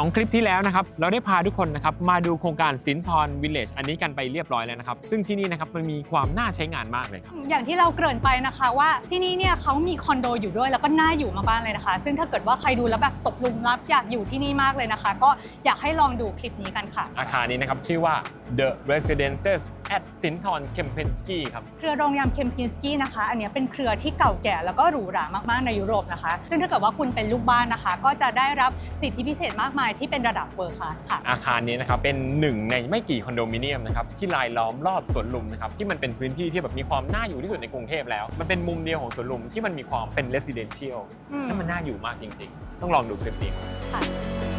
2 คลิปที่แล้วนะครับเราได้พาทุกคนนะครับมาดูโครงการสินทรวิลเลจอันนี้กันไปเรียบร้อยแล้วนะครับ ซึ่งที่นี่นะครับมันมีความน่าใช้งานมากเลยครับอย่างที่เราเกริ่นไปนะคะว่าที่นี่เนี่ยเขามีคอนโดอยู่ด้วยแล้วก็น่าอยู่มากๆเลยนะคะ ซึ่งถ้าเกิดว่าใครดูแล้วแบบตกหลุมรักอยากอยู่ที่นี่มากเลยนะคะ ก็อยากให้ลองดูคลิปนี้กันค่ะ อาคารนี้นะครับชื่อว่า The Residences at สินทรเคมเพนสกีครับเครือโรงแรมเคมปินสกี้นะคะ อันเนี้ยเป็นเครือที่เก่าแก่แล้วก็หรูหรามากๆในยุโรปนะคะ ซึ่งถ้าเกิดว่าคุณเป็นลูกบ้านนะคะ ก็จะได้รับสิทธิพิเศษมากมายที่เป็นระดับเวอร์คลาสค่ะ อาคารนี้นะครับเป็นหนึ่งในไม่กี่คอนโดมิเนียมนะครับที่รายล้อมรอบสวนลุมนะครับที่มันเป็นพื้นที่ที่แบบมีความน่าอยู่ที่สุดในกรุงเทพแล้ว มันเป็นมุมเดียวของสวนลุมที่มันมีความเป็น residential อืมและมันน่าอยู่มากจริง ๆ ต้องลองดูคลิปนี้ ค่ะ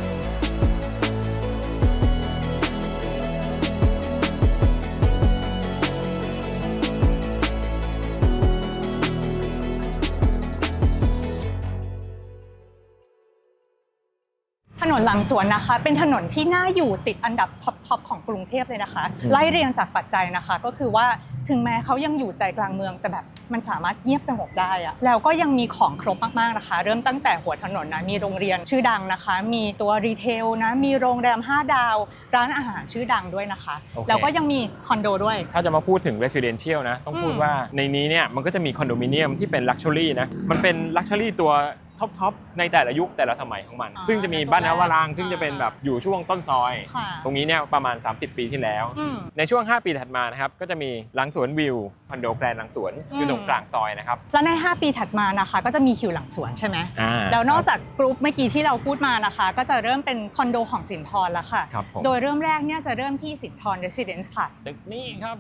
หลังสวนนะคะ เป็นถนนที่น่าอยู่ติดอันดับท็อปๆของกรุงเทพเลยนะคะอืมไล่เรียงจากปัจจัยนะคะ ก็คือว่าถึงแม้เขายังอยู่ใจกลางเมืองแต่แบบมันสามารถเงียบสงบได้อะแล้วก็ยังมีของครบมากๆนะคะ เริ่มตั้งแต่หัวถนนนะมีโรงเรียนชื่อดังนะคะ มีตัวรีเทลนะมีโรงแรม 5 ดาว ร้านอาหารชื่อดังด้วยนะคะ โอเค แล้วก็ยังมีคอนโดด้วย ถ้าจะมาพูดถึง residential นะ ต้องพูดอืม ว่าในนี้เนี่ยมันก็จะมีคอนโดมิเนียมที่เป็น luxury นะ มันเป็น luxury ตัวท็อปทอปในแต่ละยุคแต่ละสมัยของมัน อ่าซึ่งจะมีบ้านนาวารางซึ่งจะเป็นแบบอยู่ช่วงต้นซอย ค่ะ ตรงนี้เนี่ยประมาณ 30 ปีที่แล้ว อืม ในช่วง 5 ปีถัดมานะครับก็จะมีหลังสวนวิวคอนโดแกรนด์หลังสวนอยู่ตรงกลางซอยนะครับแล้วใน 5 ปีถัดมานะคะ ก็จะมีคิวหลังสวนใช่ไหมอ่าแล้วนอกจากกรุ๊ปเมื่อกี้ที่เราพูดมานะคะ ก็จะเริ่มเป็นคอนโดของสินทรแล้วค่ะ ครับผมโดยเริ่มแรกเนี่ยจะเริ่มที่สินทรเรสซิเดนซ์ค่ะ ตึกนี้ครับ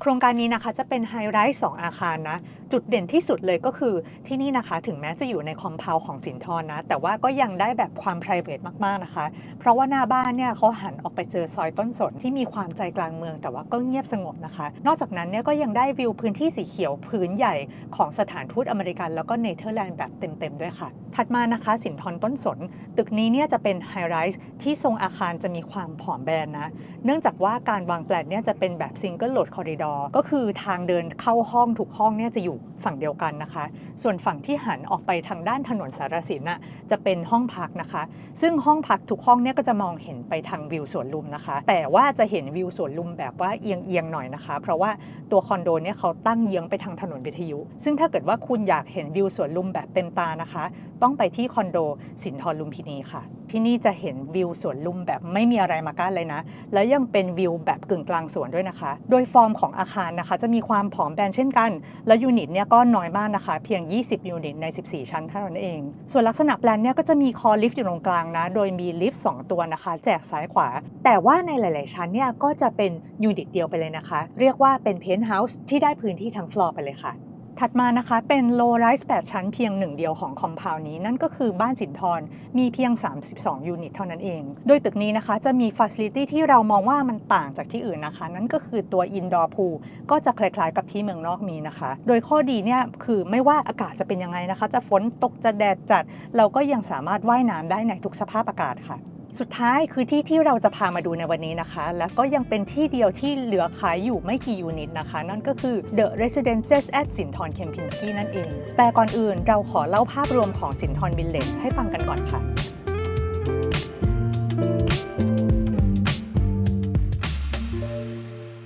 โครงการนี้นะคะจะเป็นไฮไรท์2อาคารนะ จุดเด่นที่สุดเลยก็คือที่นี่นะคะถึงแม้จะอยู่ในคอมเพลของสินทรนะ แต่ว่าก็ยังได้แบบความ p r i v a t มากๆนะคะ เพราะว่าหน้าบ้านเนี่ยเขาหันออกไปเจอซอยต้นสนที่มีความใจกลางเมือง แต่ว่าก็เงียบสงบนะคะ นอกจากนั้นเนี่ยก็ยังได้วิวพื้นที่สีเขียวพื้นใหญ่ของสถานทูตอเมริกัน แล้วก็เนเธอร์แลนด์แบบเต็มๆด้วยค่ะ ถัดมานะคะสินทรต้นสน ตึกนี้เนี่ยจะเป็นไฮไรท์ที่ทรงอาคารจะมีความผอมแบนนะ เนื่องจากว่าการวางแปลนเนี่ยจะเป็นแบบซิงเกิลโหลดคอริดอร์ ก็คือทางเดินเข้าห้องทุกห้องเนี่ยจะอยู่ฝั่งเดียวกันนะคะ ส่วนฝั่งที่หันออกไปทางด้านถนนสารสินน่ะจะเป็นห้องพักนะคะ ซึ่งห้องพักทุกห้องเนี่ยก็จะมองเห็นไปทางวิวสวนลุมนะคะ แต่ว่าจะเห็นวิวสวนลุมแบบว่าเอียงเอียงหน่อยนะคะ เพราะว่าตัวคอนโดเนี่ยเขาตั้งเยื้องไปทางถนนวิทยุ ซึ่งถ้าเกิดว่าคุณอยากเห็นวิวสวนลุมแบบเต็มตานะคะ ต้องไปที่คอนโดสินทรลุมพินีค่ะที่นี่จะเห็นวิวสวนลุมแบบไม่มีอะไรมากั้นเลยนะ แล้วยังเป็นวิวแบบกึ่งกลางสวนด้วยนะคะ โดยฟอร์มของอาคารนะคะ จะมีความผอมแบนเช่นกัน และยูนิตเนี่ยก็น้อยมากนะคะ เพียง 20 ยูนิตใน 14 ชั้นเท่านั้นเอง ส่วนลักษณะแปลนเนี่ยก็จะมีคอลิฟต์อยู่ตรงกลางนะ โดยมีลิฟต์2ตัวนะคะ แจกซ้ายขวา แต่ว่าในหลาย ๆ ชั้นเนี่ยก็จะเป็นยูนิตเดียวไปเลยนะคะ เรียกว่าเป็นเพนท์เฮาส์ที่ได้พื้นที่ทั้งฟลอร์ไปเลยค่ะ ถัดมานะคะเป็น low rise 8ชั้นเพียงหนึ่งเดียวของคอมเพลนี้นั่นก็คือบ้านสินทรมีเพียง 32 ยูนิตเท่านั้นเอง โดยตึกนี้นะคะจะมี facility ที่เรามองว่ามันต่างจากที่อื่นนะคะ นั่นก็คือตัว indoor pool ก็จะคล้ายๆ กับที่เมืองนอกมีนะคะ โดยข้อดีเนี่ยคือไม่ว่าอากาศจะเป็นยังไงนะคะ จะฝนตกจะแดดจัด เราก็ยังสามารถว่ายน้ำได้ในทุกสภาพอากาศค่ะ สุดท้ายคือที่ที่เราจะพามาดูในวันนี้นะคะ และก็ยังเป็นที่เดียวที่เหลือขายอยู่ไม่กี่ยูนิตนะคะ นั่นก็คือ The Residences at สินทรเคมพินสกี้นั่นเอง แต่ก่อนอื่นเราขอเล่าภาพรวมของสินทรวิลเลจให้ฟังกันก่อนค่ะ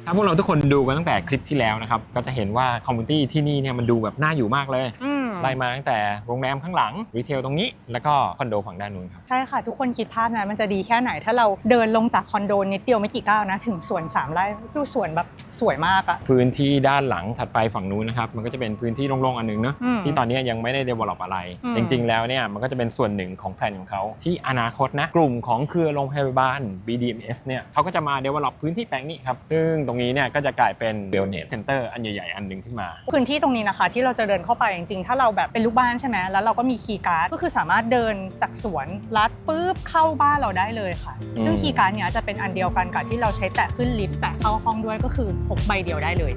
ถ้าพวกเราทุกคนดูกันตั้งแต่คลิปที่แล้วนะครับ ก็จะเห็นว่าคอมมูนิตี้ที่นี่เนี่ยมันดูแบบน่าอยู่มากเลยอืม ไล่มาตั้งแต่โรงแรมข้างหลังรีเทลตรงนี้ แล้วก็คอนโดฝั่งด้านนู้นครับใช่ค่ะ ทุกคนคิดภาพนะมันจะดีแค่ไหน ถ้าเราเดินลงจากคอนโดนิดเดียวไม่กี่ก้าวนะ ถึงสวนสามไร่ดูสวนแบบสวยมากอะพื้นที่ด้านหลังถัดไปฝั่งนู้นนะครับมันก็จะเป็นพื้นที่โล่งๆอันหนึงเนอะอืมที่ตอนนี้ยังไม่ได้ develop อะไรอืมจริงๆ แล้วเนี่ยมันก็จะเป็นส่วนหนึ่งของแผนของเขาที่อนาคตนะกลุ่มของเครือโรงพยาบาล BDMS เนี่ยเขาก็จะมา develop พื้นที่แปลงนี้ครับซึ่งตรงนี้เนี่ยก็จะกลายเป็น wellness center อันใหญ่ๆอันหนึ่งขึ้นมา พื้นที่ตรงนี้นะคะที่เราจะเดินเข้าไปจริงๆถ้าเราแบบเป็นลูกบ้านใช่ไหมแล้วเราก็มีคีย์การ์ดก็คือสามารถเดินจากสวนลัดปุ๊บเข้าบ้านเราได้เลยค่ะอืมซึ่งคีย์การ์ดเนี้ยจะเป็นอันเดียวกันกับที่เราใช้แตะขึ้นลิฟต์แตะเข้าห้องด้วยก็คือพกใบเดียวได้เลย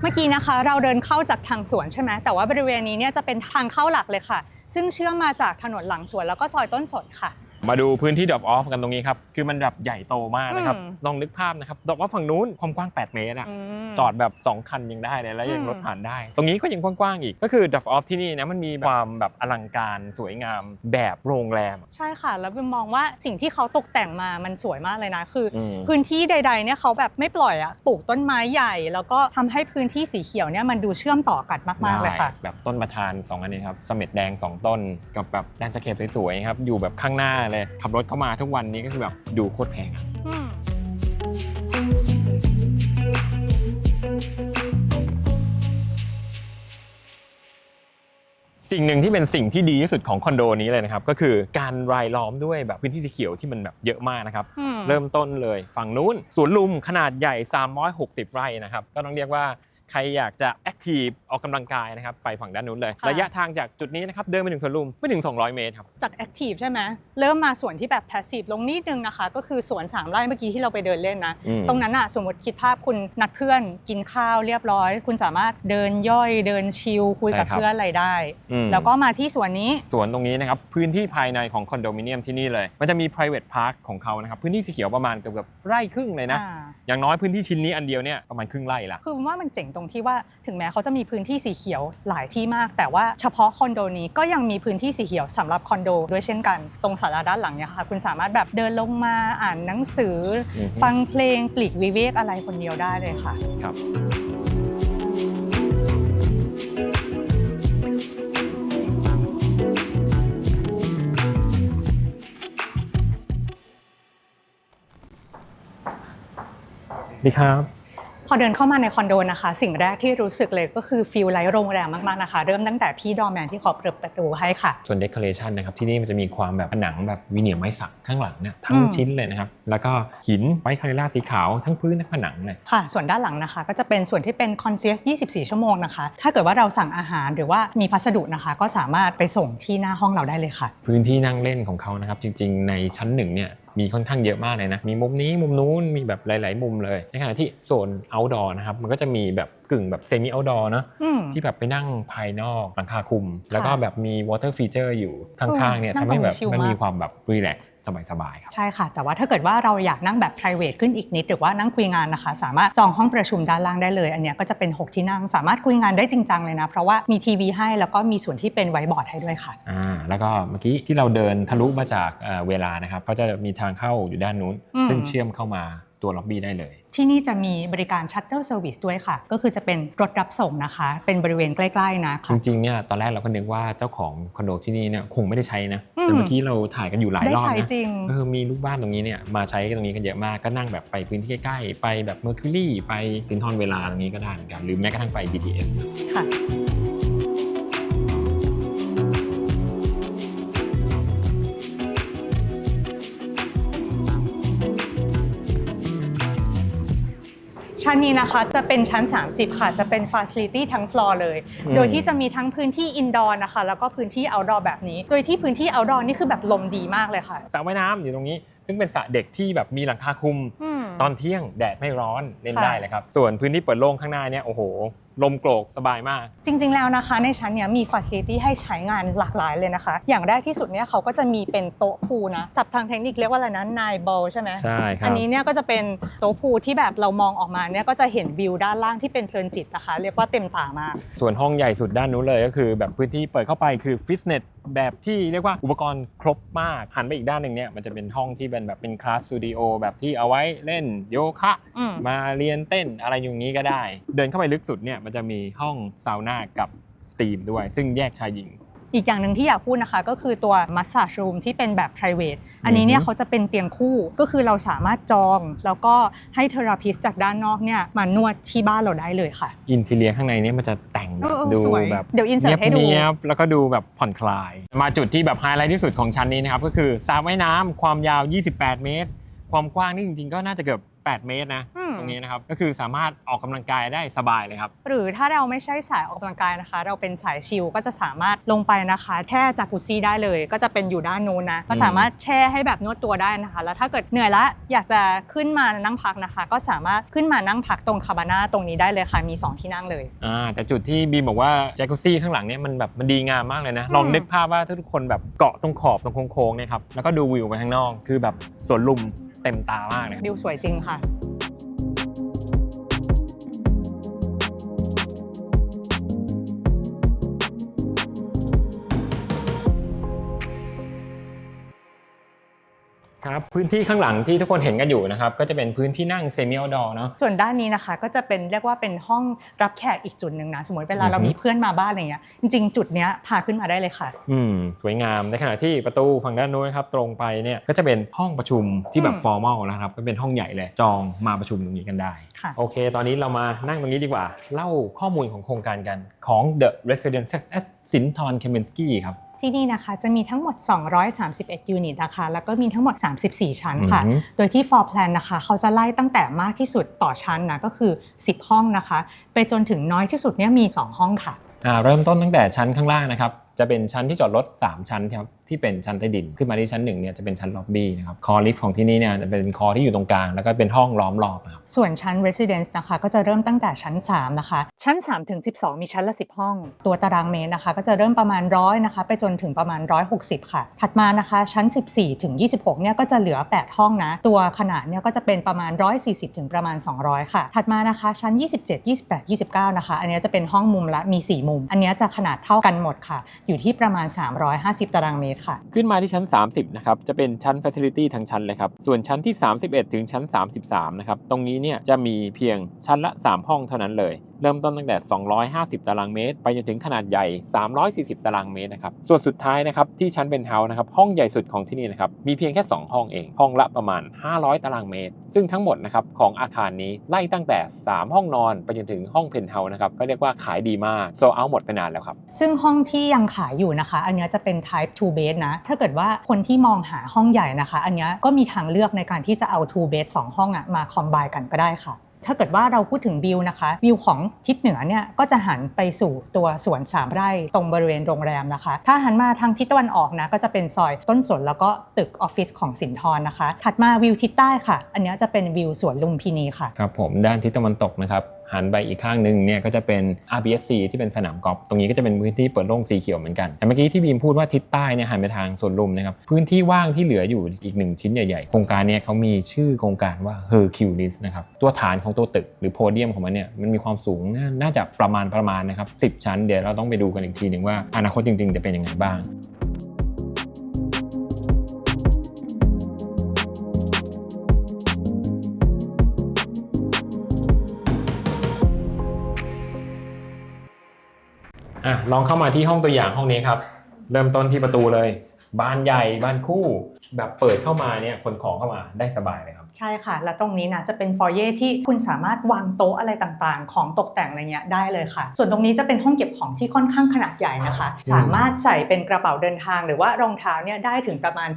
เมื่อกี้นะคะเราเดินเข้าจากทางสวนใช่ไหมแต่ว่าบริเวณนี้เนี่ยจะเป็นทางเข้าหลักเลยค่ะ ซึ่งเชื่อมมาจากถนนหลังสวนแล้วก็ซอยต้นสนค่ะ มาดูพื้นที่ drop off กันตรงนี้ครับ คือมันแบบใหญ่โตมากนะครับอืมลองนึกภาพนะครับ drop off ฝั่งนู้นความกว้าง 8 เมตรอะมจอดแบบ 2 คันยังได้เลยแล้วยังอืมรถผ่านได้ ตรงนี้ก็ยังกว้างๆอีก ก็คือ drop off ที่นี่นะมันมีความแบบอลังการสวยงามแบบโรงแรม ใช่ค่ะ แล้วบิมมองว่าสิ่งที่เขาตกแต่งมามันสวยมากเลยนะ คืออมพื้นที่ใด ๆเนี่ยเขาแบบไม่ปล่อยอะปลูกต้นไม้ใหญ่ แล้วก็ทำให้พื้นที่สีเขียวเนี่ยมันดูเชื่อมต่อกันมากๆเลยค่ะได้แบบต้นประธาน2อันนี้ครับ เสม็ดแดง 2 ต้นกับแบบแลนด์สเคปสวยๆครับอยู่แบบข้างหน้าเลย ขับรถเข้ามาทุกวันนี้ก็คือแบบดูโคตรแพงอะอืมสิ่งหนึ่งที่เป็นสิ่งที่ดีที่สุดของคอนโดนี้เลยนะครับ ก็คือการรายล้อมด้วยแบบพื้นที่สีเขียวที่มันแบบเยอะมากนะครับ อืม เริ่มต้นเลยฝั่งนู้นสวนลุมขนาดใหญ่ 360 ไร่นะครับ ก็ต้องเรียกว่า ใครอยากจะแอคทีฟออกกำลังกายนะครับไปฝั่งด้านนู้นเลย ค่ะ ระยะทางจากจุดนี้นะครับเดินไปถึงสวนลุมไม่ถึง 200 เมตรครับ จากแอคทีฟใช่ไหมเริ่มมาส่วนที่แบบแพสซีฟลงนิดนึงนะคะ ก็คือสวนสามไร่เมื่อกี้ที่เราไปเดินเล่นนะ อืม ตรงนั้นอะสมมติคิดภาพคุณนัดเพื่อนกินข้าวเรียบร้อย คุณสามารถเดินย่อยเดินชิลคุยกับใช่ครับ เพื่อนอะไรได้ อืม แล้วก็มาที่สวนนี้ สวนตรงนี้นะครับพื้นที่ภายในของคอนโดมิเนียมที่นี่เลย มันจะมี private park ของเขานะครับพื้นที่สีเขียวประมาณเกือบกับไร่ครึ่งเลยนะ อ่า อย่างน้อยพื้นที่ชิ้นนี้อันเดียวเนี่ยประมาณครึ่งไร่ละ คือว่ามันเจ๋งตรงที่ว่าถึงแม้เขาจะมีพื้นที่สีเขียวหลายที่มาก แต่ว่าเฉพาะคอนโดนี้ก็ยังมีพื้นที่สีเขียวสำหรับคอนโดด้วยเช่นกัน ตรงศาลาด้านหลังเนี่ยค่ะคุณสามารถแบบเดินลงมาอ่านหนังสือ ฟังเพลงปลีกวิเวกอะไรคนเดียวได้เลยค่ะครับดีครับ อเดินเข้ามาในคอนโดนะคะ สิ่งแรกที่รู้สึกเลยก็คือฟิลไลท์โรงแรมมากๆนะคะ เริ่มตั้งแต่พี่ดอร์แมนที่เขาเปิดประตูให้ค่ะ ส่วนเดคอเรชันนะครับที่นี่มันจะมีความแบบผนังแบบวิเนียร์ไม้สักข้างหลังเนี่ยทั้งอืมชิ้นเลยนะครับ แล้วก็หินไม้คาเรล่าสีขาวทั้งพื้นและผนังเลยค่ะ ส่วนด้านหลังนะคะ ก็จะเป็นส่วนที่เป็นคอนเซียส24 ชั่วโมงนะคะ ถ้าเกิดว่าเราสั่งอาหารหรือว่ามีพัสดุนะคะ ก็สามารถไปส่งที่หน้าห้องเราได้เลยค่ะ พื้นที่นั่งเล่นของเขานะครับจริง ๆ ในชั้นหนึ่งเนี่ย มีค่อนข้างเยอะมากเลยนะ มีมุมนี้มุมนู้นมีแบบหลาย ๆ มุมเลย ในขณะที่โซน outdoor นะครับมันก็จะมีแบบ กึ่งแบบ semi outdoor เนอะอืมที่แบบไปนั่งภายนอกหลังคาคลุม แล้วก็แบบมี water feature อยู่ข้างๆเนี่ยนั่งทำให้แบบตรงนี้ชิลมันมีมากความแบบ relax สบายๆครับใช่ค่ะ แต่ว่าถ้าเกิดว่าเราอยากนั่งแบบ private ขึ้นอีกนิด หรือว่านั่งคุยงานนะคะ สามารถจองห้องประชุมด้านล่างได้เลย อันเนี้ยก็จะเป็น 6 ที่นั่งสามารถคุยงานได้จริงจังเลยนะ เพราะว่ามีทีวีให้แล้วก็มีส่วนที่เป็นไวบอร์ดให้ด้วยค่ะอ่าแล้วก็เมื่อกี้ที่เราเดินทะลุมาจากเอ่อเวลานะครับก็จะมีทางเข้าอยู่ด้านนู้นอืมซึ่งเชื่อมเข้ามา ตัวล็อบบี้ได้เลย ที่นี่จะมีบริการ shuttle service ด้วยค่ะ ก็คือจะเป็นรถรับส่งนะคะ เป็นบริเวณใกล้ๆนะจคะริงๆเนี่ยตอนแรกเราก็นึกว่าเจ้าของคอนโดที่นี่เนี่ยคงไม่ได้ใช้นะอืมแต่เมื่อกี้เราถ่ายกันอยู่หลายได้รอบใช้นะจริงเออมีลูกบ้านตรงนี้เนี่ยมาใช้ตรงนี้กันเยอะมากก็นั่งแบบไปพื้นที่ใกล้ๆไปแบบเมอร์คิวรี่ไปสินทรเวลาตรงนี้ก็ได้เหมือนกันหรือแม้กระทั่งไป BTS ค่ะ ชั้นนี้นะคะจะเป็นชั้น 30 ค่ะ จะเป็น Facility ทั้ง floor เลย อืม โดยที่จะมีทั้งพื้นที่ indoor นะคะ แล้วก็พื้นที่ outdoor แบบนี้ โดยที่พื้นที่ outdoor นี่คือแบบลมดีมากเลยค่ะ สระว่ายน้ำอยู่ตรงนี้ ซึ่งเป็นสระเด็กที่แบบมีหลังคาคลุม ม ตอนเที่ยงแดดไม่ร้อนเล่นค่ะ ได้เลยครับ ส่วนพื้นที่เปิดโล่งข้างหน้าเนี่ยโอ้โห ลมโกรกสบายมาก จริง ๆ แล้วนะคะในชั้นเนี้ยมีฟ a ซิลิตี้ให้ใช้งานหลากหลายเลยนะคะ อย่างแรกที่สุดเนี่ยเขาก็จะมีเป็นโต๊ะพูลนะศัพท์ทางเทคนิคเรียกว่าอะไรนะนายบอลใช่ไหมใช่ครับ อันนี้เนี่ยก็จะเป็นโต๊ะพูลที่แบบเรามองออกมาเนี่ยก็จะเห็นวิวด้านล่างที่เป็นเพลินจิตนะคะ เรียกว่าเต็มตามาก ส่วนห้องใหญ่สุดด้านนู้นเลยก็คือแบบพื้นที่เปิดเข้าไปคือฟิตเนส แบบที่เรียกว่าอุปกรณ์ครบมากหันไปอีกด้านหนึ่งเนี่ยมันจะเป็นห้องที่เป็นแบบเป็นคลาสสตูดิโอแบบที่เอาไว้เล่นโยคะอืม มาเรียนเต้นอะไรอย่างนี้ก็ได้ เดินเข้าไปลึกสุดเนี่ยมันจะมีห้องซาวน่ากับสตรีมด้วย ซึ่งแยกชายหญิง อีกอย่างหนึ่งที่อยากพูดนะคะ ก็คือตัว massage room ที่เป็นแบบ private อันนี้เนี่ยอือฮึเขาจะเป็นเตียงคู่ก็คือเราสามารถจอง แล้วก็ให้เทอราพิสจากด้านนอกเนี่ยมานวดที่บ้านเราได้เลยค่ะ อินทีเลียข้างในเนี่ยมันจะแต่งแบเอบอเออดูสวยแบบเดี๋ยว insert ให้ดูเนียบๆแล้วก็ดูแบบผ่อนคลาย มาจุดที่แบบไฮไลท์ที่สุดของชั้นนี้นะครับก็คือสระว่ายน้ำความยาว 28 เมตร ความกว้างนี่จริง ๆ ก็น่าจะเกือบ8 เมตรนะอืม รงนี้นะครับ ก็คือสามารถออกกำลังกายได้สบายเลยครับ หรือถ้าเราไม่ใช่สายออกกำลังกายนะคะ เราเป็นสายชิลก็จะสามารถลงไปนะคะแช่จากกุซี่ได้เลย ก็จะเป็นอยู่ด้านนู้นนะ ก็สามารถแช่ให้แบบนวดตัวได้นะคะ แล้วถ้าเกิดเหนื่อยละอยากจะขึ้นมานั่งพักนะคะ ก็สามารถขึ้นมานั่งพักตรงคาบาน่าตรงนี้ได้เลยค่ะ มี 2 ที่นั่งเลย อ่า แต่จุดที่บีมบอกว่าแจ็คกุซี่ข้างหลังเนี่ยมันแบบมันดีงามมากเลยนะอืมลองนึกภาพว่าถ้าทุกคนแบบเกาะตรงขอบตรงโค้งๆเนี่ยครับ แล้วก็ดูวิวไปข้างนอก คือแบบสวนลุมเต็มตามากเลยครับดิวสวยจริงค่ะ ครับพื้นที่ข้างหลังที่ทุกคนเห็นกันอยู่นะครับก็จะเป็นพื้นที่นั่งเซมิออดอเนาะ ส่วนด้านนี้นะคะก็จะเป็นเรียกว่าเป็นห้องรับแขกอีกจุดหนึ่งนะ สมมติเวลาอือฮึเรามีเพื่อนมาบ้านอะไรเงี้ยจริงๆ จุดเนี้ยพาขึ้นมาได้เลยค่ะ อืมสวยงามในขณะที่ประตูฝั่งด้านโน้นครับตรงไปเนี่ยก็จะเป็นห้องประชุมที่แบบอืมฟอร์มอลนะครับก็เป็นห้องใหญ่เลยจองมาประชุมตรงนี้กันได้ค่ะโอเค ตอนนี้เรามานั่งตรงนี้ดีกว่า เล่าข้อมูลของโครงการกันของ The Residences at สินทรเคเมนสกี้ครับ ที่นี่นะคะจะมีทั้งหมด 231 ยูนิตนะคะ แล้วก็มีทั้งหมด 34 ชั้นค่ะอือหือโดยที่ floor plan นะคะเขาจะไล่ตั้งแต่มากที่สุดต่อชั้นนะก็คือ 10 ห้องนะคะ ไปจนถึงน้อยที่สุดเนี่ยมี 2 ห้องค่ะ อ่าเริ่มต้นตั้งแต่ชั้นข้างล่างนะครับ จะเป็นชั้นที่จอดรถ 3 ชั้นครับที่เป็นชั้นใต้ดิน ขึ้นมาที่ชั้นหนึ่งเนี่ยจะเป็นชั้นล็อบบี้นะครับคอลิฟต์ของที่นี่เนี่ยจะเป็นคอที่อยู่ตรงกลาง แล้วก็เป็นห้องล้อมรอบนะครับส่วนชั้น residence นะคะก็จะเริ่มตั้งแต่ชั้น 3 นะคะ ชั้น3ถึง12 มีชั้นละ 10 ห้อง ตัวตารางเมตรนะคะ ก็จะเริ่มประมาณร้อยนะคะ ไปจนถึงประมาณ 160 ค่ะ ถัดมานะคะชั้น 14ถึง26 เนี่ยก็จะเหลือ 8 ห้องนะ ตัวขนาดเนี่ยก็จะเป็นประมาณ 140 ถึงประมาณ 200 ค่ะ ถัดมานะคะชั้น 27 28 29 นะคะ อันนี้ยจะเป็นห้องมุมละมี 4 มุม อันเนี้จะขนาดเท่ากันหมดค่ะ อยู่ที่ประมาณ 350 ตารางเมตรค่ะ ขึ้นมาที่ชั้น 30 นะครับ จะเป็นชั้น Facility ทั้งชั้นเลยครับ ส่วนชั้นที่ 31 ถึงชั้น 33 นะครับ ตรงนี้เนี่ยจะมีเพียงชั้นละ 3 ห้องเท่านั้นเลย เริ่มต้นตั้งแต่ 250 ตารางเมตร ไปจนถึงขนาดใหญ่ 340 ตารางเมตรนะครับ ส่วนสุดท้ายนะครับที่ชั้นเป็นเฮาส์นะครับ ห้องใหญ่สุดของที่นี่นะครับ มีเพียงแค่ 2 ห้องเอง ห้องละประมาณ 500 ตารางเมตร ซึ่งทั้งหมดนะครับของอาคารนี้ไล่ตั้งแต่ 3 ห้องนอน ไปจนถึงห้องเพนท์เฮาส์นะครับ ก็เรียกว่าขายดีมากโซเอาหมดไปนานแล้วครับ ซึ่งห้องที่ยังขายอยู่นะคะ อันเนี้ยจะเป็น type 2 bed นะ ถ้าเกิดว่าคนที่มองหาห้องใหญ่นะคะ อันนี้ก็มีทางเลือกในการที่จะเอา2 bed 2 ห้องอะมา combine กันก็ได้ค่ะถ้าเกิดว่าเราพูดถึงวิวนะคะ วิวของทิศเหนือเนี่ยก็จะหันไปสู่ตัวสวนสามไร่ตรงบริเวณโรงแรมนะคะ ถ้าหันมาทางทิศตะวันออกนะก็จะเป็นซอยต้นสนแล้วก็ตึกออฟฟิศของสินทรนะคะ ถัดมาวิวทิศใต้ค่ะ อันนี้จะเป็นวิวสวนลุมพินีค่ะครับผมด้านทิศตะวันตกนะครับหันไปอีกข้างหนึ่งเนี่ยก็จะเป็น RBSC ที่เป็นสนามกอล์ฟตรงนี้ก็จะเป็นพื้นที่เปิดโล่งสีเขียวเหมือนกันแต่เมื่อกี้ที่บีมพูดว่าทิศใต้เนี่ยหันไปทางสวนลุมนะครับพื้นที่ว่างที่เหลืออยู่อีกหนึ่งชิ้นใหญ่ๆ โครงการเนี่ยเขามีชื่อโครงการว่า Hercules นะครับตัวฐานของตัวตึกหรือโพเดียมของมันเนี่ยมันมีความสูงน่าน่าจะประมาณประมาณนะครับ10 ชั้นเดี๋ยวเราต้องไปดูกันอีกทีหนึ่งว่าอนาคตจริงๆจะเป็นยังไงบ้าง อะลองเข้ามาที่ห้องตัวอย่างห้องนี้ครับ เริ่มต้นที่ประตูเลย บานใหญ่บานคู่ แบบเปิดเข้ามาเนี่ยขนของเข้ามาได้สบายเลยครับ ใช่ค่ะ และตรงนี้นะจะเป็นฟอยเย่ที่คุณสามารถวางโต๊ะอะไรต่างๆ ของตกแต่งอะไรเงี้ยได้เลยค่ะ ส่วนตรงนี้จะเป็นห้องเก็บของที่ค่อนข้างขนาดใหญ่นะคะ สามารถใส่เป็นกระเป๋าเดินทาง หรือว่ารองเท้าเนี่ยได้ถึงประมาณ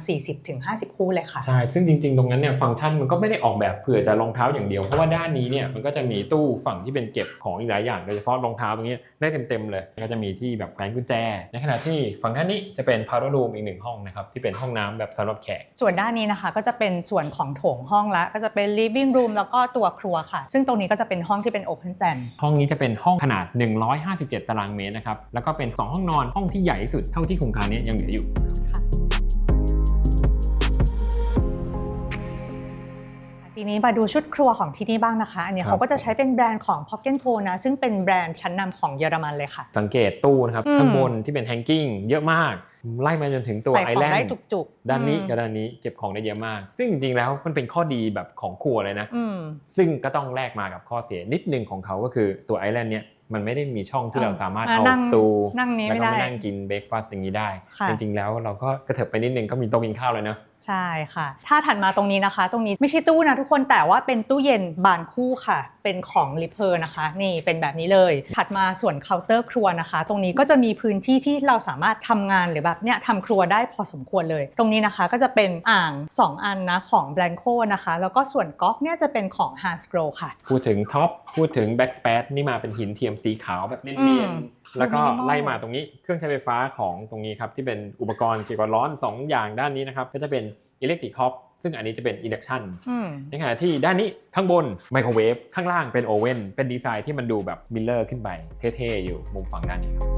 40-50 คู่เลยค่ะ ใช่ ซึ่งจริงๆ ตรงนั้นเนี่ยฟังก์ชันมันก็ไม่ได้ออกแบบเผื่อจะรองเท้าอย่างเดียว เพราะว่าด้านนี้เนี่ยมันก็จะมีตู้ฝั่งที่เป็นเก็บของอีกหลายอย่างโดยเฉพาะรองเท้าตรงนี้ได้เต็มๆเลยแล้วก็จะมีที่แบบแขวนกุญแจ ในขณะที่ฝั่งด้านนี้จะเป็น powder room อีกหนึ่งห้องนะครับที่เป็นห้องน้ำแบบสำหรับแขก ส่วนด้านนี้นะคะก็จะเป็นส่วนของโถงห้องละก็จะเป็น living room แล้วก็ตัวครัวค่ะ ซึ่งตรงนี้ก็จะเป็นห้องที่เป็น open plan ห้องนี้จะเป็นห้องขนาด 157 ตารางเมตรนะครับ แล้วก็เป็น 2 ห้องนอนห้องที่ใหญ่ที่สุดเท่าที่โครงการนี้ยังเหลืออยู่ทีนี้มาดูชุดครัวของที่นี่บ้างนะคะ อันนี้ครับเขาก็จะใช้เป็นแบรนด์ของ Pocket p o นะ ซึ่งเป็นแบรนด์ชั้นนำของเยอรมันเลยค่ะ สังเกตตู้นะครับอืมข้างบนที่เป็นแฮงกิ้งเยอะมาก ไล่มาจนถึงตัวใส่ไอของแลนได้ด์จุกๆด้านนี้อืม กับด้านนี้เก็บของได้เยอะมาก ซึ่งจริงๆแล้วมันเป็นข้อดีแบบของครัวเลยนะ อืม ซึ่งก็ต้องแลกมากับข้อเสียนิดนึงของเขาก็คือตัวไอแลนด์เนี่ยมันไม่ได้มีช่องที่อ่าเราสามารถมาเอานั่งสตูนั่งนี้แล้วไม่ก็ได้มานั่งกินเบรกฟาสต์อย่างนี้ได้ ค่ะ จริงๆแล้วเราก็กระเถิบไปนิดนึงก็มีโต๊ะกินข้าวเลยเนอะ ใช่ค่ะ ถ้าถัดมาตรงนี้นะคะ ตรงนี้ไม่ใช่ตู้นะทุกคนแต่ว่าเป็นตู้เย็นบานคู่ค่ะ เป็นของลิเพอร์นะคะ นี่เป็นแบบนี้เลย ถัดมาส่วนเคาน์เตอร์ครัวนะคะ ตรงนี้ก็จะมีพื้นที่ที่เราสามารถทำงานหรือแบบเนี้ยทำครัวได้พอสมควรเลย ตรงนี้นะคะก็จะเป็นอ่าง 2 อันนะของ Blanco นะคะ แล้วก็ส่วนก๊อกเนี่ยจะเป็นของ Hans Grohe ค่ะ พูดถึงท็อปพูดถึงแบ็กสเปซนี่มาเป็นหินเทียมสีขาวแบบเนีอืยนมๆ แล้วก็ minimal ไล่มาตรงนี้เครื่องใช้ไฟฟ้าของตรงนี้ครับที่เป็นอุปกรณ์เกี่ยวกับร้อน 2 อย่างด้านนี้นะครับก็จะเป็นอิเล็กทริกฮอปซึ่งอันนี้จะเป็นอินดักชันอืมในขณะที่ด้านนี้ข้างบนไมโครเวฟข้างล่างเป็นโอเว่นเป็นดีไซน์ที่มันดูแบบมิลเลอร์ขึ้นไปเท่ๆอยู่มุมฝั่งด้านนี้ครับ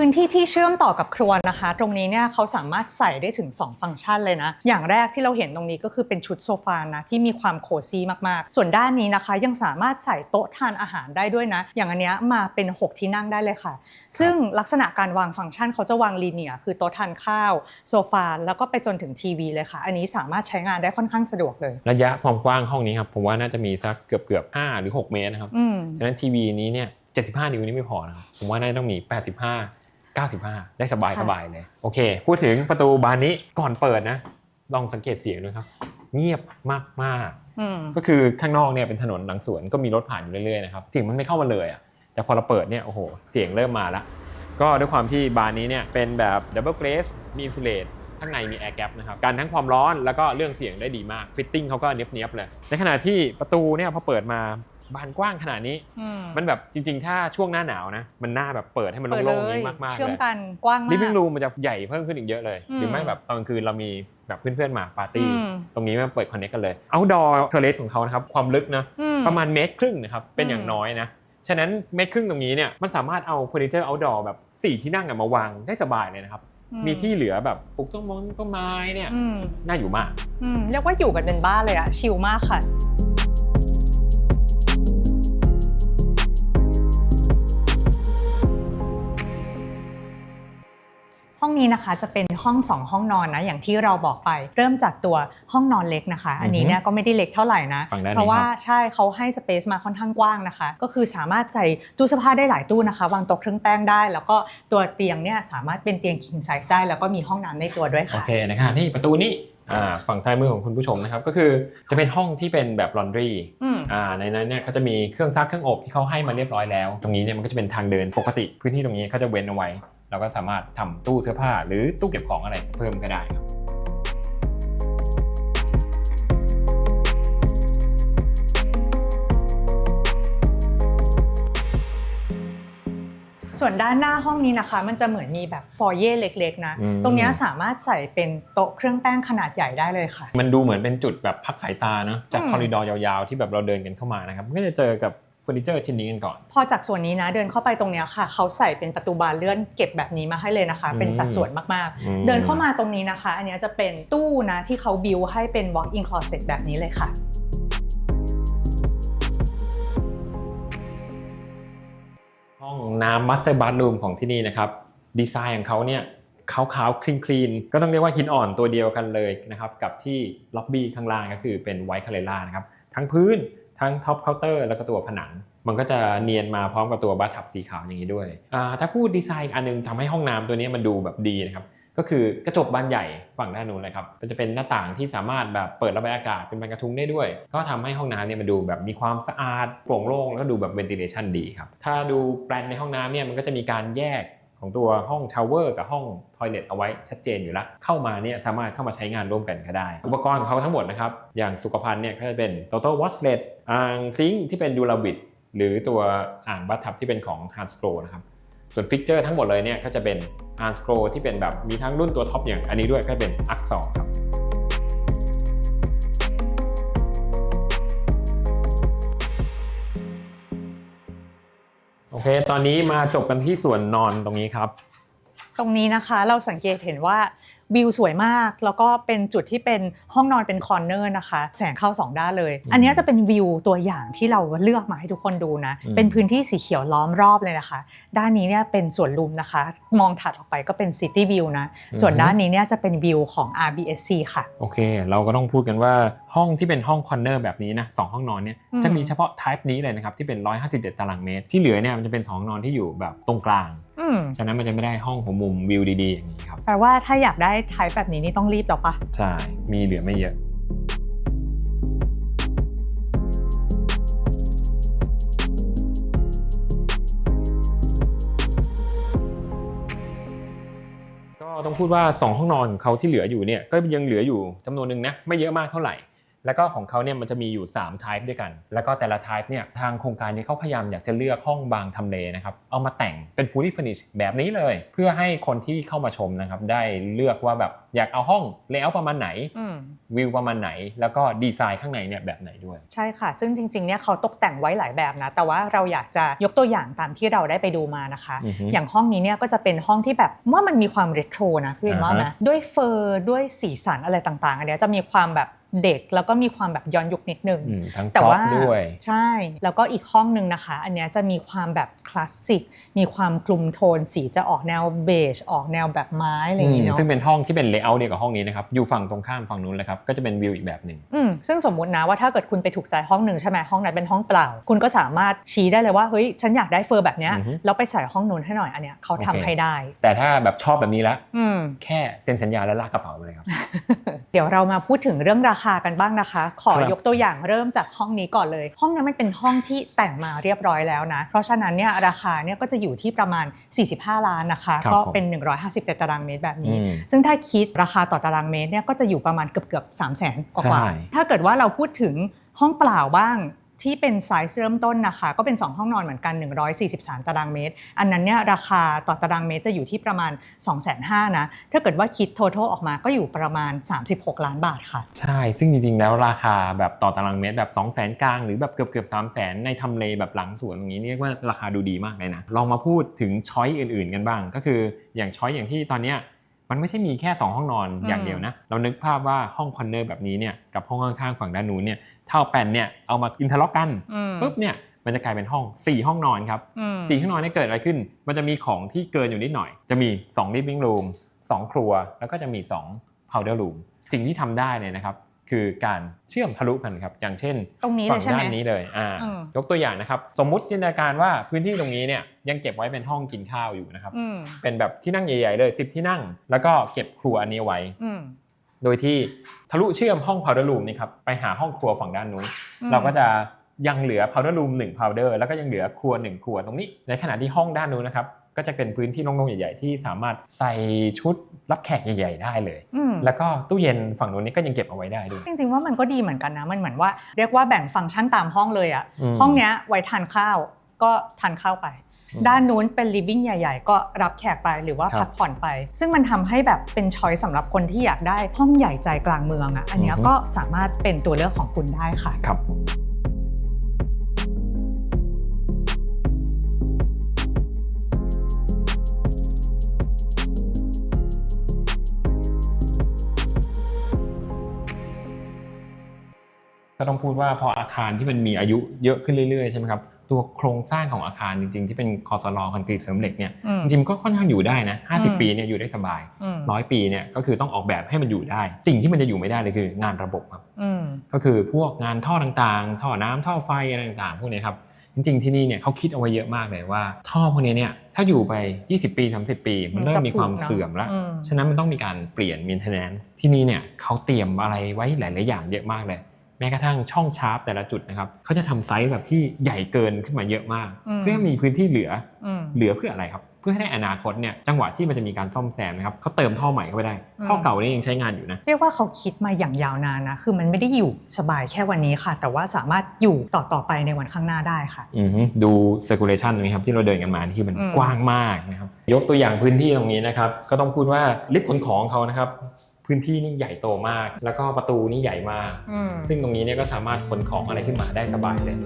พื้นที่ที่เชื่อมต่อกับครัวนะคะ ตรงนี้เนี่ยเขาสามารถใส่ได้ถึง 2 ฟังก์ชันเลยนะ อย่างแรกที่เราเห็นตรงนี้ก็คือเป็นชุดโซฟานะที่มีความโคซี่มากๆ ส่วนด้านนี้นะคะยังสามารถใส่โต๊ะทานอาหารได้ด้วยนะ อย่างอันเนี้ยมาเป็น 6 ที่นั่งได้เลยค่ะ ซึ่งลักษณะการวางฟังก์ชันเขาจะวางลีเนียร์คือโต๊ะทานข้าวโซฟาแล้วก็ไปจนถึงทีวีเลยค่ะ อันนี้สามารถใช้งานได้ค่อนข้างสะดวกเลย ระยะความกว้างห้องนี้ครับผมว่าน่าจะมีสักเกือบเกือบๆ5หรือ 6 เมตรนะครับอืม ฉะนั้นทีวีนี้เนี่ย75 นิ้วนี่ไม่พอนะครับผมว่าน่าจะต้องมี 85 95 ได้สบายค่ะสบายเลยโอเค พูดถึงประตูบานนี้ก่อนเปิดนะ ลองสังเกตเสียงด้วยครับ เงียบมากอืมๆก็คือข้างนอกเนี่ยเป็นถนนหลังสวนก็มีรถผ่านอยู่เรื่อยๆนะครับเสียงมันไม่เข้ามาเลยอะแต่พอเราเปิดเนี่ยโอ้โหเสียงเริ่มมาละก็ด้วยความที่บานนี้เนี่ยเป็นแบบดับเบิลเกรสมีอินซูเลตข้างในมีแอร์แกปนะครับกันทั้งความร้อนแล้วก็เรื่องเสียงได้ดีมากฟิตติ้งเขาก็เนียบๆเลยในขณะที่ประตูเนี่ยพอเปิดมา บานกว้างขนาดนี้อืมมันแบบจริง ๆ ถ้าช่วงหน้าหนาวนะ มันน่าแบบเปิดให้มันเปิดโล่งๆเลนี้ยมากๆเชื่อมเลยกันกว้างมากลิฟ i ิ g งรูมมันจะใหญ่เพิ่มขึ้นอีกเยอะเลยอืมหรือไม่แบบตอนกลางคืนเรามีแบบเพื่อนๆมาปาร์ตี้อืมตรงนี้มันเปิดคอนเนคกันเลย outdoor terrace ของเขานะครับความลึกนะอืประมาณเมตรครึ่งนะครับเป็นอย่างอืมน้อยนะฉะนั้นเมตรครึ่งตรงนี้เนี่ยมันสามารถเอาเฟอร์นิเจอร์ outdoor แบบ4ที่นั่งอะมาวางได้สบายเลยนะครับอืมีที่เหลือแบบปลูกต้นมงต้นไม้เนี่ยอืมน่าอยู่มากอืมเรียกว่าอยู่กันเป็นบ้านเลยอะชิลมากค่ะ ห้องนี้นะคะจะเป็นห้อง 2 ห้องนอนนะอย่างที่เราบอกไป เริ่มจากตัวห้องนอนเล็กนะคะ อันนี้เนี่ยก็ไม่ได้เล็กเท่าไหร่นะ ฝั่งด้านนี้เพราะว่าครับ ใช่เขาให้สเปซมาค่อนข้างกว้างนะคะ ก็คือสามารถใส่ตู้เสื้อผ้าได้หลายตู้นะคะ วางโต๊ะเครื่องแป้งได้ แล้วก็ตัวเตียงเนี่ยสามารถเป็นเตียง king size ได้แล้วก็มีห้องน้ำในตัวด้วยโอค่ะ เคนะครับนี่ประตูนี้อ่าฝั่งซ้ายมือของคุณผู้ชมนะครับก็คือจะเป็นห้องที่เป็นแบบ laundry อืม อ่าในนั้นเนี่ยเขาจะมีเครื่องซักเครื่องอบที่เขาให้มาเรียบร้อยแล้ว ตรงนี้เนี่ยมันก็จะเป็นทางเดินปกติพื้นที่ตรงนี้เขาจะเว้นเอาไว้ เราก็สามารถทำตู้เสื้อผ้าหรือตู้เก็บของอะไรเพิ่มก็ได้ครับส่วนด้านหน้าห้องนี้นะคะ มันจะเหมือนมีแบบฟอร์เย่เล็กๆนะอืมตรงเนี้ยสามารถใส่เป็นโต๊ะเครื่องแป้งขนาดใหญ่ได้เลยค่ะ มันดูเหมือนเป็นจุดแบบพักสายตาเนอะจากอืมคอริดอร์ยาวๆ ที่แบบเราเดินกันเข้ามานะครับก็จะเจอกับเฟ อร์นิเจอร์ชิ้นนี้กันก่อน พอจากส่วนนี้นะเดินเข้าไปตรงเนี้ยค่ะ เขาใส่เป็นประตูบานเลื่อนเก็บแบบนี้มาให้เลยนะคะอืมเป็นสัดส่วนมากอืม ๆ เดินเข้ามาตรงนี้นะคะ อันเนี้ยจะเป็นตู้นะที่เขาบิวให้เป็น walk-in closet แบบนี้เลยค่ะ ห้องน้ำมัสเตอร์บั r รูมของที่นี่นะครับ ดีไซน์ของเขาเนี่ยขาวๆคลีนคลีนก็ต้องเรียกว่าหินอ่อนตัวเดียวกันเลยนะครับ กับที่ล็อบบี้ข้างล่างก็คือเป็นไวท์คาเลล่านะครับ ทั้งพื้น ทั้งท็อปเคาน์เตอร์แล้วก็ตัวผนัง มันก็จะเนียนมาพร้อมกับตัวบัตทับสีขาวอย่างนี้ด้วยถ้าพูดดีไซน์อีกอันนึงทำให้ห้องน้ำตัวนี้มันดูแบบดีนะครับก็คือกระจกบานใหญ่ฝั่งด้านนู้นเลยครับมันจะเป็นหน้าต่างที่สามารถแบบเปิดระบายอากาศเป็นบานกระทุงได้ด้วย ก็ทำให้ห้องน้ำเนี่ยมันดูแบบมีความสะอาดโปร่งโล่งแล้วก็ดูแบบเวนติเลชันดีครับถ้าดูแปลนในห้องน้ำเนี่ยมันก็จะมีการแยกของตัวห้องชาวเวอร์กับห้องทอยเลทเอาไว้ชัดเจนอยู่แล้ว เข้ามาเนี่ยสามารถเข้ามาใช้งานร่วมกันก็ได้ อุปกรณ์ของเขาทั้งหมดนะครับ อย่างสุขภัณฑ์เนี่ยก็จะเป็น Total Washlet อ่างซิงที่เป็นดูลาวิดหรือตัวอ่างบัตทับที่เป็นของ Hans g r o นะครับส่วนฟิกเจอร์ทั้งหมดเลยเนี่ยก็จะเป็น a r m s c r o ที่เป็นแบบมีทั้งรุ่นตัวท็อปอย่างอันนี้ด้วยก็เป็น a r c 2ครับโอเค ตอนนี้มาจบกันที่ส่วนนอนตรงนี้ครับ ตรงนี้นะคะเราสังเกตเห็นว่า วิวสวยมาก แล้วก็เป็นจุดที่เป็นห้องนอนเป็นคอร์เนอร์นะคะ แสงเข้าสองด้านเลย อันเนี้ยจะเป็นวิวตัวอย่างที่เราเลือกมาให้ทุกคนดูนะอืมเป็นพื้นที่สีเขียวล้อมรอบเลยนะคะ ด้านนี้เนี่ยเป็นสวนลุมนะคะ มองถัดออกไปก็เป็นซิตี้วิวนะ ส่วนด้านนี้เนี่ยจะเป็นวิวของ RBSC ค่ะ โอเค เราก็ต้องพูดกันว่าห้องที่เป็นห้องคอนเนอร์แบบนี้นะสองห้องนอนเนี่ยอืมจะมีเฉพาะ type นี้เลยนะครับที่เป็น 157ตารางเมตร ที่เหลือเนี่ยมันจะเป็นสองห้องนอนที่อยู่แบบตรงกลางอืม ฉะนั้นมันจะไม่ได้ห้องหัวมุมวิวดีๆอย่างนี้ครับแปลว่าถ้าอยากได้ไทป์แบบนี้นี่ต้องรีบแล้วปะใช่มีเหลือไม่เยอะก็ต้องพูดว่า 2 ห้องนอนของเขาที่เหลืออยู่เนี่ยก็ยังเหลืออยู่จำนวนหนึ่งนะไม่เยอะมากเท่าไหร่ แล้วก็ของเขาเนี่ยมันจะมีอยู่3 type ด้วยกัน แล้วก็แต่ละ type เนี่ยทางโครงการนี้เขาพยายามอยากจะเลือกห้องบางทำเลนะครับเอามาแต่งเป็น fully furnished แบบนี้เลย เพื่อให้คนที่เข้ามาชมนะครับได้เลือกว่าแบบอยากเอาห้องเลเยอร์ประมาณไหนอืมวิวประมาณไหน แล้วก็ดีไซน์ข้างในเนี่ยแบบไหนด้วย ใช่ค่ะ ซึ่งจริงๆเนี่ยเขาตกแต่งไว้หลายแบบนะ แต่ว่าเราอยากจะยกตัวอย่างตามที่เราได้ไปดูมานะคะอือฮึอย่างห้องนี้เนี่ยก็จะเป็นห้องที่แบบว่ามันมีความเรโทรนะพี่วินว่าไหมอ่าฮะด้วยเฟอร์ด้วยสีสันอะไรต่างๆอันเนี้ยจะมีความแบบ เด็กแล้วก็มีความแบบย้อนยุคนิดนึงอืมทั้งแต่พร็อว่าพด้วยใช่ แล้วก็อีกห้องหนึ่งนะคะ อันเนี้ยจะมีความแบบคลาสสิก มีความกลุ่มโทน สีจะออกแนวเบจออกแนวแบบไม้อะไรอย่างงี้อืมเนาะซึ่งเป็นห้องที่เป็นเลเยอร์เดียวกับห้องนี้นะครับ อยู่ฝั่งตรงข้ามฝั่งนู้นเลยครับ ก็จะเป็นวิวอีกแบบหนึ่งอืมซึ่งสมมุตินะว่าถ้าเกิดคุณไปถูกใจห้องหนึ่งใช่ไหมห้องนั้นเป็นห้องเปล่า คุณก็สามารถชี้ได้เลยว่าเฮ้ยฉันอยากได้เฟอร์แบบเนี้ยอือฮึแล้วไปใส่ห้องนู้นให้หน่อยอันเนี้ยเขาทำโอเคให้ได้ แต่ถ้าแบบชอบแบบนี้แล้วอืมแค่เซ็นสัญญาแล้วลากกระเป๋าไปเลยครับ เดี๋ยวเรามาพูดถึงเรื่องราคากันบ้างนะคะ ขอครับยกตัวอย่างเริ่มจากห้องนี้ก่อนเลย ห้องนี้มันเป็นห้องที่แต่งมาเรียบร้อยแล้วนะ เพราะฉะนั้นเนี่ยราคาเนี่ยก็จะอยู่ที่ประมาณ 45 ล้านนะคะครับก็ผมเป็น 157 ตารางเมตรแบบอืนี้มซึ่งถ้าคิดราคาต่อตารางเมตรเนี่ยก็จะอยู่ประมาณเกือบเกือบๆ3 0 0 0 0 0กว่าใช่ๆถ้าเกิดว่าเราพูดถึงห้องเปล่าบ้าง ที่เป็นไซส์เริ่มต้นนะคะ ก็เป็น 2 ห้องนอนเหมือนกัน 143 ตารางเมตร อันนั้นเนี่ยราคาต่อตารางเมตรจะอยู่ที่ประมาณ 2 5 0 0 0นะ ถ้าเกิดว่าคิด total ออกมาก็อยู่ประมาณ 36 ล้านบาทค่ะ ใช่ ซึ่งจริงๆ แล้วราคาแบบต่อตารางเมตรแบบ 2 0 0 0 0 0กลางหรือแบบเกือบเกือบๆ3 0 0 0 0 0 ในทำเลแบบหลังสวนตรงนี้เรียกว่าราคาดูดีมากเลยนะ ลองมาพูดถึงช้อยอื่นๆ กันบ้าง ก็คืออย่างช้อยอย่างที่ตอนเนี้ย มันไม่ใช่มีแค่ 2 ห้องนอนอืมอย่างเดียวนะ เรานึกภาพว่าห้องคอนเนอร์แบบนี้เนี่ยกับห้องข้างๆฝั่งด้านนู้นเนี่ยเท่าแปนเนี่ยเอามาอินเทอร์ล็อกกันอืมปุ๊บเนี่ยมันจะกลายเป็นห้อง 4 ห้องนอนครับอืมสี่ห้องนอนเนี่ยเกิดอะไรขึ้น มันจะมีของที่เกินอยู่นิดหน่อย จะมี2 living room 2 ครัว แล้วก็จะมี2 powder room สิ่งที่ทำได้เนี่ยนะครับ คือการเชื่อมทะลุกันครับ อย่างเช่นตรงนี้เลฝั่ยงใช่ไหมด้านนี้เลยอ่าอืมยกตัวอย่างนะครับ สมมุติจินตนาการว่าพื้นที่ตรงนี้เนี่ยยังเก็บไว้เป็นห้องกินข้าวอยู่นะครับอืมเป็นแบบที่นั่งใหญ่ๆเลย10ที่นั่ง แล้วก็เก็บครัวอันนี้ไว้อืมโดยที่ทะลุเชื่อมห้อง powder room นี่ครับไปหาห้องครัวฝั่งด้านนู้นอืมเราก็จะยังเหลือ powder room 1 powder แล้วก็ยังเหลือครัว1ครัวตรงนี้ ในขณะที่ห้องด้านนู้นนะครับ ก็จะเป็นพื้นที่โล่งๆใหญ่ ๆ ที่สามารถใส่ชุดรับแขกใหญ่ ๆ ได้เลยอืมแล้วก็ตู้เย็นฝั่งนู้นนี่ก็ยังเก็บเอาไว้ได้ด้วย จริงๆว่ามันก็ดีเหมือนกันนะ มันเหมือนว่าเรียกว่าแบ่งฟังก์ชันตามห้องเลยอะอืมห้องเนี้ยไว้ทานข้าวก็ทานข้าวไปอืมด้านนู้นเป็นลิฟวิ่งใหญ่ ๆ ก็รับแขกไปหรือว่าครับพักผ่อนไป ซึ่งมันทำให้แบบเป็นช้อยสำหรับคนที่อยากได้ห้องใหญ่ใจกลางเมืองอะอันเนี้ยอือฮึก็สามารถเป็นตัวเลือกของคุณได้ค่ะครับ ก็ต้องพูดว่าพออาคารที่มันมีอายุเยอะขึ้นเรื่อยๆใช่ไหมครับตัวโครงสร้างของอาคารจริงๆ ที่เป็นคอสลอคอนกรีตเสริมเหล็กเนี่ยอืมจริงๆก็ค่อนข้างอยู่ได้นะอืม50 ปีเนี่ยอยู่ได้สบายอืมร้อยปีเนี่ยก็คือต้องออกแบบให้มันอยู่ได้ สิ่งที่มันจะอยู่ไม่ได้เลยคืองานระบบครับอืมก็คือพวกงานท่อต่างๆ ท่อน้ำท่อไฟอะไรต่างๆ พวกนี้ครับจริงๆที่นี่เนี่ยเขาคิดเอาไว้เยอะมากเลยว่า ท่อพวกนี้เนี่ยถ้าอยู่ไป 20 ปี 30 ปี มันเริ่มมีความเสื่อมแล้วอืมฉะนั้นมันต้องมีการเปลี่ยน maintenance ที่นี่เนี่ยเขาเตรียมอะไรไว้หลายๆอย่างเยอะมากเลย แม้กระทั่งช่องชาร์ปแต่ละจุดนะครับเขาจะทำไซส์แบบที่ใหญ่เกินขึ้นมาเยอะมากอืมเพื่อให้มีพื้นที่เหลืออืมเหลือเพื่ออะไรครับ เพื่อให้ในอนาคตเนี่ยจังหวะที่มันจะมีการซ่อมแซมนะครับเขาเติมท่อใหม่เข้าไปได้อืมท่อเก่านี่ยังใช้งานอยู่นะเรียกว่าเขาคิดมาอย่างยาวนานนะคือมันไม่ได้อยู่สบายแค่วันนี้ค่ะ แต่ว่าสามารถอยู่ต่อต่อไปในวันข้างหน้าได้ค่ะอือฮึดู circulation ตรงนี้ครับที่เราเดินกันมาที่มันอืมกว้างมากนะครับยกตัวอย่างพื้นที่ตรงนี้นะครับก็ต้องพูดว่าลิฟต์ขนของเขานะครับ พื้นที่นี่ใหญ่โตมาก แล้วก็ประตูนี่ใหญ่มากอืมซึ่งตรงนี้เนี่ยก็สามารถขนของอะไรขึ้นมาได้สบายเลย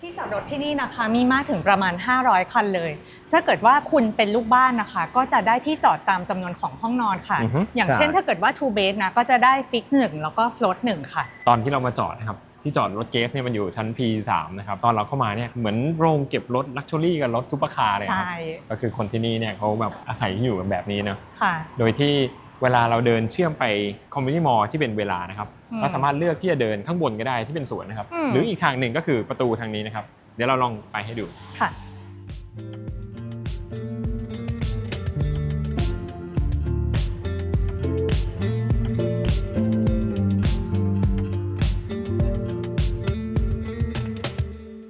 ที่จอดรถรถที่นี่นะคะมีมากถึงประมาณ 500 คันเลย ถ้าเกิดว่าคุณเป็นลูกบ้านนะคะ ก็จะได้ที่จอดตามจำนวนของห้องนอนค่ะอือฮึอย่างเช่นใช่ถ้าเกิดว่า two bed นะก็จะได้ฟิกหนึ่งแล้วก็ float หนึ่งค่ะ ตอนที่เรามาจอดนะครับ ที่จอดรถเกสเนี่ยมันอยู่ชั้น P3 นะครับตอนเราเข้ามาเนี่ยเหมือนโรงเก็บรถลักชัวรี่กับรถซูเปอร์คาร์เลยครับใช่ก็คือคนที่นี่เนี่ยเขาแบบอาศัยอยู่กันแบบนี้เนาะค่ะโดยที่เวลาเราเดินเชื่อมไปคอมมิวนิตี้มอลที่เป็นเวลานะครับอืมเราสามารถเลือกที่จะเดินข้างบนก็ได้ที่เป็นสวนนะครับอืมหรืออีกทางหนึ่งก็คือประตูทางนี้นะครับ เดี๋ยวเราลองไปให้ดูค่ะ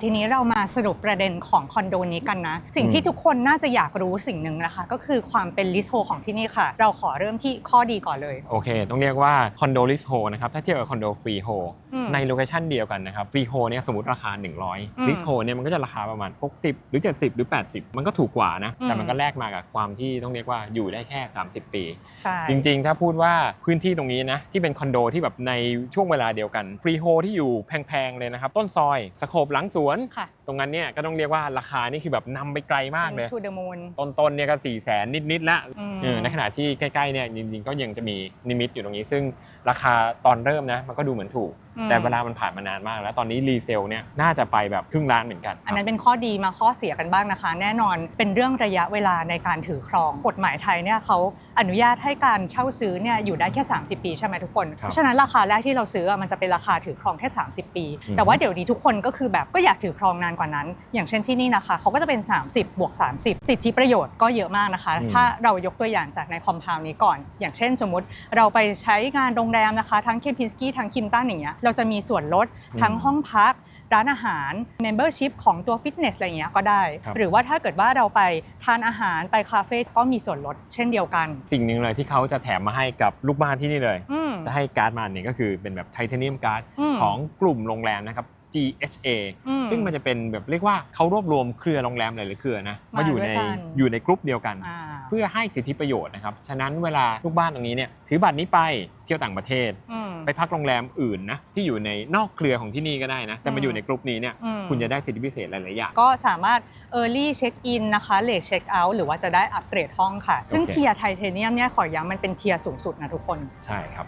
ทีนี้เรามาสรุปประเด็นของคอนโดนี้กันนะ สิ่งที่ทุกคนน่าจะอยากรู้สิ่งหนึ่งนะคะ ก็คือความเป็นลิสโ o ของที่นี่ค่ะ เราขอเริ่มที่ข้อดีก่อนเลย โอเค ต้องเรียกว่าคอนโดลิสโฮนะครับ ถ้าเทียบกับคอนโดฟรีโฮอืมในโลเคชันเดียวกันนะครับฟรีโฮเนี่ยสมมติราคาอืม100ลิสโฮเนี่ยมันก็จะราคาประมาณ 60 หรือ 70 หรือ 80 มันก็ถูกกว่านะ แต่อืมมันก็แลกมากับความที่ต้องเรียกว่าอยู่ได้แค่ 30 ปีใช่จริง ๆ ถ้าพูดว่าพื้นที่ตรงนี้นะที่เป็นคอนโดที่แบบในช่วงเวลาเดียวกันฟรีโฮที่อยู่แพงๆเลยนะครับต้นซอยสโคบหลังสวนค่ะ ตรงนั้นเนี่ยก็ต้องเรียกว่าราคานี่คือแบบนำไปไกลมากเลย ทูเดอะมูน ต้นๆเนี่ยก็4ี่แสนนิดๆละอืม เออในขณะที่ใกล้ๆเนี่ยจริงๆก็ยังจะมีนิมิตอยู่ตรงนี้ ซึ่ง ราคาตอนเริ่มนะมันก็ดูเหมือนถูกแต่เวลามันผ่านมานานมาก แล้วตอนนี้รีเซลเนี่ยน่าจะไปแบบครึ่งล้านเหมือนกันอันนั้นเป็นข้อดีมาข้อเสียกันบ้างนะคะ แน่นอนเป็นเรื่องระยะเวลาในการถือครองกฎหมายไทยเนี่ยเขาอนุญาตให้การเช่าซื้อเนี่ยอยู่ได้แค่ 30 ปีใช่ไหมทุกคนครับเพราะฉะนั้นราคาแรกที่เราซื้ออะมันจะเป็นราคาถือครองแค่ 30 ปีอืมแต่ว่าเดี๋ยวนี้ทุกคนก็คือแบบก็อยากถือครองนานกว่านั้น อย่างเช่นที่นี่นะคะเขาก็จะเป็น 30บวก30 สิทธิประโยชน์ก็เยอะมากนะคะ ถ้าเรายกตัวอย่างจากในคอมพาวนี้ก่อน อย่างเช่น สมมุติเราไปใช้งานโรงแรมนะคะ ทั้งเคพินสกี้ทั้งคิมตันอย่างเงี้ยเราจะมีส่วนลดทั้งห้องพักร้านอาหาร Membership ของตัวฟิตเนสอะไรอย่างเงี้ยก็ได้ครับหรือว่าถ้าเกิดว่าเราไปทานอาหารไปคาเฟ่ก็มีส่วนลดเช่นเดียวกัน สิ่งหนึ่งเลยที่เขาจะแถมมาให้กับลูกบ้านที่นี่เลยอืมจะให้การ์ดมาเนี่ยก็คือเป็นแบบไทเทเนียมการ์ดอืมของกลุ่มโรงแรมนะครับ GHA อืม ซึ่งมันจะเป็นแบบเรียกว่าเขารวบรวมเครือโรงแรมหลายๆเครือนะมามาอยู่ในด้วยกัน อยู่ในกลุ่มเดียวกัน อ่าเพื่อให้สิทธิประโยชน์นะครับ ฉะนั้นเวลาลูกบ้านตรงนี้เนี่ยถือบัตรนี้ไปเที่ยวต่างประเทศ อืม ไปพักโรงแรมอื่นนะที่อยู่ในนอกเครือของที่นี่ก็ได้นะ แต่อืมามอยู่ในกลุ่มนี้เนี่ยอืม คุณจะได้สิทธิพิเศษหลายๆอย่าง ก็สามารถ Early Check In นะคะ Late Check Out หรือว่าจะได้อัปเกรดห้องค่ะ ซึ่งโอเค เทียร์ไทเทเนียมเนี่ยขอย้ำมันเป็นเทียร์สูงสุดนะทุกคน ใช่ครับ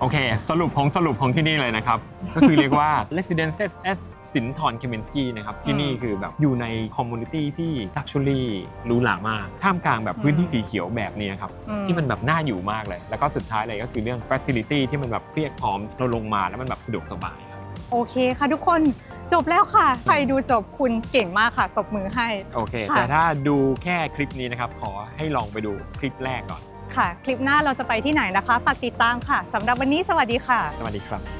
โอเค สรุปของสรุปของที่นี่เลยนะครับ ก็คือเรียกว่า Residences S สินทรเคมินสกี้นะครับ ที่นี่คือแบบอยู่ในคอมมูนิตี้ที่ลักชัวรี่หรูหรามาก ท่ามกลางแบบพื้นที่สีเขียวแบบนี้ครับอืมที่มันแบบน่าอยู่มากเลย แล้วก็สุดท้ายเลยก็คือเรื่อง Facility ที่มันแบบเพียบพร้อมเราลงมาแล้วมันแบบสะดวกสบายครับโอเคค่ะทุกคนจบแล้วค่ะ ใครดูจบคุณเก่งมากค่ะ ตบมือให้ โอเคค่ะแต่ถ้าดูแค่คลิปนี้นะครับ ขอให้ลองไปดูคลิปแรกก่อน ค่ะ คลิปหน้าเราจะไปที่ไหนนะคะ ฝากติดตามค่ะสำหรับวันนี้สวัสดีค่ะ สวัสดีครับ